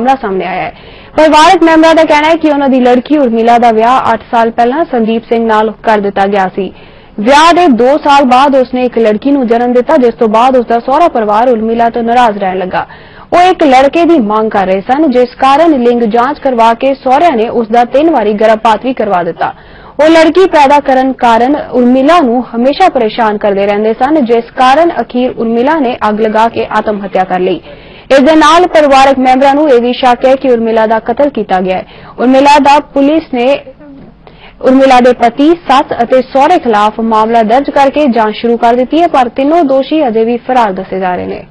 ਮਾਮਲਾ ਸਾਹਮਣੇ ਆਇਆ ਹੈ। ਪਰਿਵਾਰਕ ਮੈਂਬਰਾਂ ਦਾ ਕਹਿਣਾ ਹੈ ਕਿ ਉਹਨਾਂ ਦੀ ਲੜਕੀ ਉਰਮਿਲਾ ਦਾ ਵਿਆਹ 8 ਸਾਲ ਪਹਿਲਾਂ ਸੰਦੀਪ ਸਿੰਘ ਨਾਲ ਕਰ ਦਿੱਤਾ ਗਿਆ ਸੀ। ਵਿਆਹ ਦੇ 2 ਸਾਲ ਬਾਅਦ ਉਸਨੇ ਇੱਕ ਲੜਕੀ ਨੂੰ ਜਨਮ ਦਿੱਤਾ, ਜਿਸ ਤੋਂ ਬਾਅਦ ਉਸਦਾ ਸਹੁਰਾ ਪਰਿਵਾਰ ਉਰਮਿਲਾ ਤੋਂ ਨਾਰਾਜ਼ ਰਹਿਣ ਲੱਗਾ। ਉਹ ਇੱਕ ਲੜਕੇ ਦੀ ਮੰਗ ਕਰ ਰਹੇ ਸਨ, ਜਿਸ ਕਾਰਨ ਲਿੰਗ ਜਾਂਚ ਕਰਵਾ ਕੇ ਸਹੁਰਿਆਂ ਨੇ ਉਸਦਾ ਤਿੰਨ ਵਾਰੀ ਗਰਭਪਾਤ ਵੀ ਕਰਵਾ ਦਿੱਤਾ। ਉਹ ਲੜਕੀ ਪੈਦਾ ਕਰਨ ਕਾਰਨ ਉਰਮਿਲਾ ਨੂੰ ਹਮੇਸ਼ਾ ਪਰੇਸ਼ਾਨ ਕਰਦੇ ਰਹਿੰਦੇ ਸਨ, ਜਿਸ ਕਾਰਨ ਅਖੀਰ ਉਰਮਿਲਾ ਨੇ ਅੱਗ ਲਗਾ ਕੇ ਆਤਮ ਹੱਤਿਆ ਕਰ ਲਈ। ਇਸ ਦੇ ਨਾਲ ਪਰਿਵਾਰਕ ਮੈਂਬਰਾਂ ਨੂੰ ਇਹ ਵੀ ਸ਼ੱਕ ਹੈ ਕਿ ਉਰਮਿਲਾ ਦਾ ਕਤਲ ਕੀਤਾ ਗਿਆ ਹੈ ਉਰਮਿਲਾ ਦਾ ਪੁਲਿਸ ਨੇ ਉਰਮਿਲਾ ਦੇ ਪਤੀ ਸੱਸ ਅਤੇ ਸਹੁਰੇ ਖਿਲਾਫ ਮਾਮਲਾ ਦਰਜ ਕਰਕੇ ਜਾਂਚ ਸ਼ੁਰੂ ਕਰ ਦਿੱਤੀ ਹੈ ਪਰ ਤਿੰਨੋਂ ਦੋਸ਼ੀ ਅਜੇ ਵੀ ਫਰਾਰ ਦੱਸੇ ਜਾ ਰਹੇ ਨੇ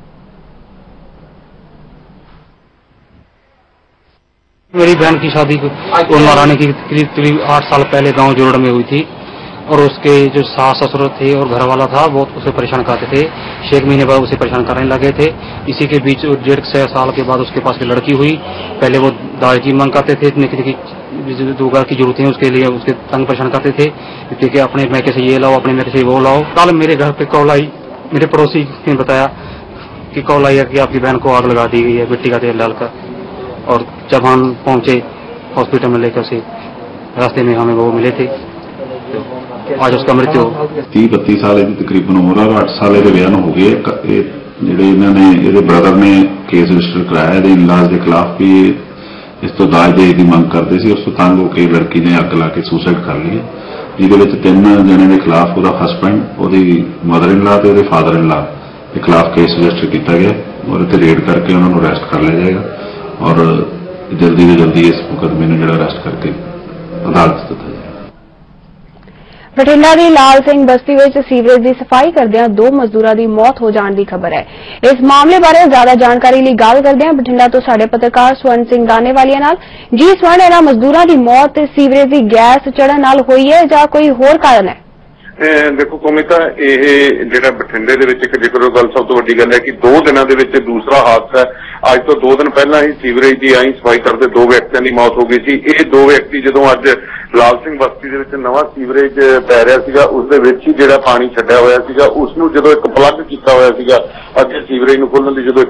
मेरी बहन की शादी को महारानी की करीब करीब आठ साल पहले गांव जोड़ में हुई थी और उसके जो सास ससुर थे और घर वाला था बहुत उसे परेशान करते थे। छह महीने बाद उसे परेशान करने लगे थे। इसी के बीच डेढ़ छह साल के बाद उसके पास एक लड़की हुई। पहले वो दाज की मांग करते थे घर की जरूरतें उसके लिए, उसके तंग परेशान करते थे। क्योंकि अपने मैके से ये लाओ, अपने मैके से वो लाओ। कल मेरे घर पे कॉल आई, मेरे पड़ोसी ने बताया कि कॉल आई है कि आपकी बहन को आग लगा दी गई है, मिट्टी का तेल डालकर। और जब हम पहुँचे हॉस्पिटल में लेकर उसे रास्ते में हमें वो मिले थे। आज उसका मृत्यु हो 30 32 ਸਾਲ ਦੀ ਤਕਰੀਬਨ ਉਮਰ ਆ 8 ਸਾਲ ਇਹਦੇ ਵਿਆਹ ਨੂੰ ਹੋ ਗਏ ਇੱਕ ਇਹ ਜਿਹੜੇ ਇਹਨਾਂ ਨੇ ਇਹਦੇ ਬ੍ਰਦਰ ਨੇ ਕੇਸ ਰਜਿਸਟਰ ਕਰਾਇਆ ਇਹਦੇ ਇਲਾਜ ਦੇ ਖਿਲਾਫ ਵੀ ਇਹ ਇਸ ਤੋਂ ਦਾਜ ਦੇਣ ਦੀ ਮੰਗ ਕਰਦੇ ਸੀ ਉਸ ਤੋਂ ਤੰਗ ਹੋ ਕੇ ਲੜਕੀ ਨੇ ਅੱਗ ਲਾ ਕੇ ਸੁਸਾਈਡ ਕਰ ਲਈ ਹੈ। ਜਿਹਦੇ ਵਿੱਚ ਤਿੰਨ ਜਣੇ ਦੇ ਖਿਲਾਫ ਉਹਦਾ ਹਸਬੰਡ ਉਹਦੀ ਮਦਰ ਇਨ ਲਾ ਤੇ ਉਹਦੇ ਫਾਦਰ ਇਨ ਲਾ ਦੇ ਖਿਲਾਫ ਕੇਸ ਰਜਿਸਟਰ ਕੀਤਾ ਗਿਆ ਔਰ ਇੱਥੇ ਰੇਡ ਕਰਕੇ ਉਹਨਾਂ ਨੂੰ ਅਰੈਸਟ ਕਰ ਲਿਆ ਜਾਏਗਾ ਔਰ ਜਲਦੀ ਤੋਂ ਜਲਦੀ ਇਸ ਮੁਕੱਦਮੇ ਨੂੰ ਜਿਹੜਾ ਅਰੈਸਟ ਕਰਕੇ ਅਦਾਲਤ 'ਚ ਦਿੱਤਾ ਜਾਏਗਾ ਬਠਿੰਡਾ ਦੀ ਲਾਲ ਸਿੰਘ ਬਸਤੀ ਵਿੱਚ ਸੀਵਰੇਜ ਦੀ ਸਫ਼ਾਈ ਕਰਦਿਆਂ ਦੋ ਮਜ਼ਦੂਰਾਂ ਦੀ ਮੌਤ ਹੋ ਜਾਣ ਦੀ ਖਬਰ ਹੈ। ਇਸ ਮਾਮਲੇ ਬਾਰੇ ਜ਼ਿਆਦਾ ਜਾਣਕਾਰੀ ਲਈ ਗੱਲ ਕਰਦਿਆਂ ਬਠਿੰਡਾ ਤੋਂ ਸਾਡੇ ਪੱਤਰਕਾਰ ਸਵਰਨ ਸਿੰਘ ਦਾਨੇਵਾਲੀਆ ਨਾਲ। ਜੀ ਸਵਰਨ, ਇਹਨਾਂ ਮਜ਼ਦੂਰਾਂ ਦੀ ਮੌਤ ਸੀਵਰੇਜ ਦੀ ਗੈਸ ਚੜਨ ਨਾਲ ਹੋਈ ਹੈ ਜਾਂ ਕੋਈ ਹੋਰ ਕਾਰਨ ਹੈ? ਦੇਖੋ ਕਮਿਤਾ ਇਹ ਜਿਹੜਾ ਬਠਿੰਡੇ ਦੇ ਵਿੱਚ ਇੱਕ ਜ਼ਿਕਰ ਗੱਲ ਸਭ ਤੋਂ ਵੱਡੀ ਗੱਲ ਹੈ ਕਿ ਦੋ ਦਿਨਾਂ ਦੇ ਵਿੱਚ ਦੂਸਰਾ ਹਾਦਸਾ ਅੱਜ ਤੋਂ ਦੋ ਦਿਨ ਪਹਿਲਾਂ ਹੀ ਸੀਵਰੇਜ ਦੀ ਆਈ ਸਫ਼ਾਈ ਕਰਦੇ ਦੋ ਵਿਅਕਤੀਆਂ ਦੀ ਮੌਤ ਹੋ ਗਈ ਸੀ। ਇਹ ਦੋ ਵਿਅਕਤੀ ਜਦੋਂ ਅੱਜ ਲਾਲ ਸਿੰਘ ਬਸਤੀ ਦੇ ਵਿੱਚ ਨਵਾਂ ਸੀਵਰੇਜ ਪੈ ਰਿਹਾ ਸੀਗਾ, ਉਸ ਦੇ ਵਿੱਚ ਹੀ ਜਿਹੜਾ ਪਾਣੀ ਛੱਡਿਆ ਹੋਇਆ ਸੀਗਾ, ਉਸ ਨੂੰ ਜਦੋਂ ਇੱਕ ਪਲੱਗ ਕੀਤਾ ਹੋਇਆ ਸੀਗਾ, ਅੱਗੇ ਸੀਵਰੇਜ ਨੂੰ ਖੋਲਣ ਦੀ ਜਦੋਂ